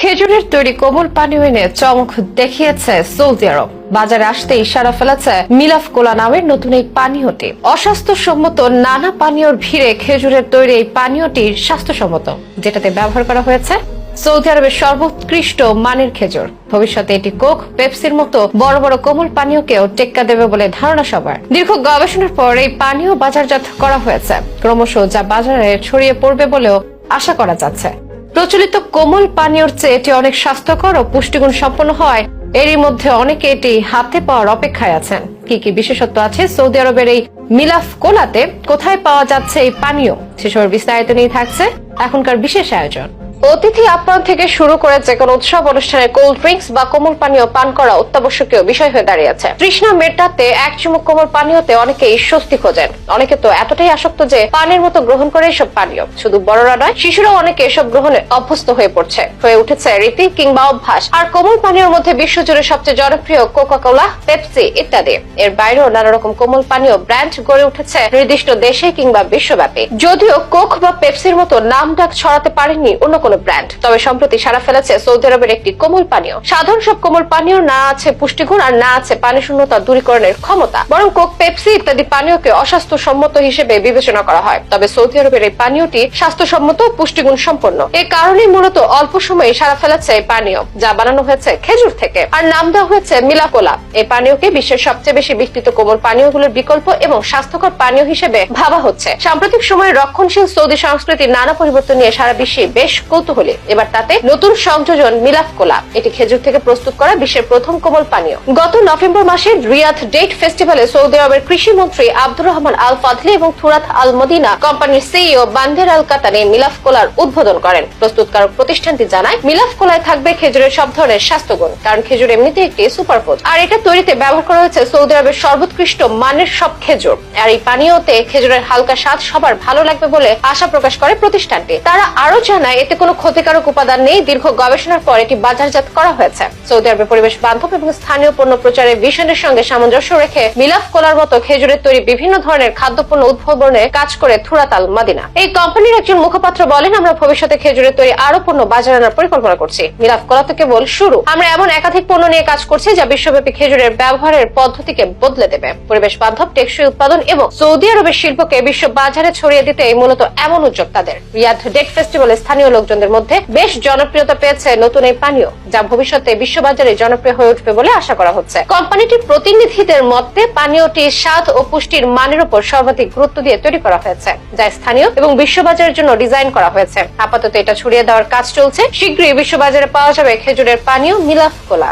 খেজুরের তৈরি কোমল পানীয় এনে চমক দেখিয়েছে সৌদি আরব। বাজারে আসতেই সারা ফেলেছে মিলাফ কোলা নামের নতুন এই পানীয়টি। অস্বাস্থ্যসম্মত নানা পানীয়র ভিড়ে খেজুরের তৈরি এই পানীয়টি স্বাস্থ্যসম্মত, যেটাতে ব্যবহার করা হয়েছে সৌদি আরবের সর্বোৎকৃষ্ট মানের খেজুর। ভবিষ্যতে এটি কোক, পেপসির মতো বড় বড় কোমল পানীয়কেও টেক্কা দেবে বলে ধারণা সবার। দীর্ঘ গবেষণার পর এই পানীয় বাজারজাত করা হয়েছে। ক্রমশ যা বাজারে ছড়িয়ে পড়বে বলেও আশা করা যাচ্ছে। প্রচলিত কোমল পানীয়র চেয়ে এটি অনেক স্বাস্থ্যকর ও পুষ্টিগুণ সম্পন্ন হয়। এরই মধ্যে অনেকে এটি হাতে পাওয়ার অপেক্ষায় আছেন। কি কি বিশেষত্ব আছে? সৌদি আরবের এই মিলাফ কোলাতে কোথায় পাওয়া যাচ্ছে এই পানীয়? সেসবের বিস্তারিত নিয়ে থাকছে এখনকার বিশেষ আয়োজন। অতিথি আপ্যায়ন থেকে শুরু করে যে কোনো উৎসব, অনুষ্ঠানে কোল্ড ড্রিঙ্কস বা কোমল পানীয় পান করা অত্যাবশ্যকীয় বিষয় হয়ে দাঁড়িয়েছে তৃষ্ণা মেটাতে এক চুমুক কোমল পানীয়তে অনেকেই স্বস্তি খোঁজেন। অনেকে তো এতটাই আসক্ত যে পানির মতো গ্রহণ করে এসব পানীয়। শুধু বড়রা নয়, শিশুরাও অনেকে এসব গ্রহণে অভ্যস্ত হয়ে পড়ছে। হয়ে উঠেছে রীতি কিংবা অভ্যাস। আর কোমল পানীয়র মধ্যে বিশ্বজুড়ে সবচেয়ে জনপ্রিয় কোকা কোলা পেপসি ইত্যাদি। এর বাইরেও নানা রকম কোমল পানীয় ব্র্যান্ড গড়ে উঠেছে নির্দিষ্ট দেশে কিংবা বিশ্বব্যাপী। যদিও কোক বা পেপসির মতো নাম ডাক ছড়াতে পারেনি অন্য কোনো ব্র্যান্ড তবে সম্প্রতি সারা ফেলেছে সৌদি আরবের একটি কোমল পানীয়। সাধারণ সব কোমল পানীয় না আছে পুষ্টিগুণ আর না আছে পানি শূন্যতা দূরীকরণের ক্ষমতা। বরং কোক, পেপসি ইত্যাদি পানীয়কে অস্বাস্থ্যসম্মত হিসেবে বিবেচনা করা হয়। তবে সৌদি আরবের এই পানীয়টি স্বাস্থ্যসম্মত, পুষ্টিগুণ সম্পন্ন। এই কারণে মূলত অল্প সময়ে সারা ফেলেছে এই পানীয়, যা বানানো হয়েছে খেজুর থেকে। আর নাম দেওয়া হয়েছে মিলাকোলা। এই পানীয়কে বিশ্বের সবচেয়ে বেশি বিস্তৃত কোমল পানীয়গুলোর বিকল্প এবং স্বাস্থ্যকর পানীয় হিসেবে ভাবা হচ্ছে। সাম্প্রতিক সময়ে রক্ষণশীল সৌদি সংস্কৃতির নানা পরিবর্তন নিয়ে সারা বিশ্বে বেশ কৌতূহলী। এবার তাতে নতুন সংযোজন মিলাফ কোলা এটি খেজুর থেকে প্রস্তুত করা বিশ্বের প্রথম কোমল পানীয়। গত নভেম্বর মাসে রিয়াদ ডেট ফেস্টিভ্যালে সৌদি আরবের কৃষি মন্ত্রী আব্দুর রহমান আল ফাদলি এবং থুরাত আল মদিনা কোম্পানির CEO Bander Al Qahtani Milaf কোলার উদ্বোধন করেন। প্রস্তুতকারক প্রতিষ্ঠানটি জানায় মিলাফ কোলায় থাকবে খেজুরের সব ধরনের স্বাস্থ্যগুণ। কারণ খেজুর এমনিতে একটি সুপারফুড। আর এটা তৈরিতে ব্যবহার করা হয়েছে সৌদি আরবের সর্বোৎকৃষ্ট মানের সব খেজুর। আর এই পানীয়তে খেজুরের হালকা স্বাদ সবার ভালো লাগবে বলে আশা প্রকাশ করে প্রতিষ্ঠানটি। তারা আরও জানায়, এতে কোনো ক্ষতিকারক উপাদান নেই। দীর্ঘ গবেষণার পর এটি বাজারজাত করা হয়েছে। সৌদি আরবের পরিবেশ বান্ধব এবং স্থানীয় পণ্য প্রচারের ভিশনের সঙ্গে সামঞ্জস্য রেখে মিলাফ কোলার মতো খেজুরের তৈরি বিভিন্ন ধরনের খাদ্যপণ্য উদ্ভাবনে কাজ করে থুরাতাল মাদিনা। এই কোম্পানির একজন মুখপাত্র বলেন, আমরা ভবিষ্যতে খেজুরের তৈরি আরও পণ্য বাজারে আনার পরিকল্পনা করছি। মিলাফ কোলা তো কেবল শুরু। আমরা এমন একাধিক পণ্য নিয়ে কাজ করছি যা বিশ্বব্যাপী খেজুরের ব্যবহারের পদ্ধতিকে বদলে দেবে। পরিবেশ বান্ধব, টেকসই উৎপাদন এবং সৌদি আরবের শিল্পকে বিশ্ব বাজারে ছড়িয়ে দিতে মূলত এমন উদ্যোগ তাদের রিয়াদ ডেট ফেস্টিভ্যালে স্থানীয় লোকজনদের মধ্যে বেশ জনপ্রিয়তা পেয়েছে নতুন এই পানীয়, যা ভবিষ্যতে বিশ্ববাজারে জনপ্রিয় হয়ে উঠবে বলে আশা করা হচ্ছে। কোম্পানিটির প্রতিনিধিদের মতে, পানীয়টি স্বাদ ও পুষ্টির মানের উপর সর্বাধিক গুরুত্ব দিয়ে তৈরি করা হয়েছে, যা স্থানীয় এবং বিশ্ববাজারের জন্য ডিজাইন করা হয়েছে। আপাতত এটা ছড়িয়ে দেওয়ার কাজ চলছে। শীঘ্রই বিশ্ববাজারে পাওয়া যাবে খেজুরের পানীয় মিলাফ কোলা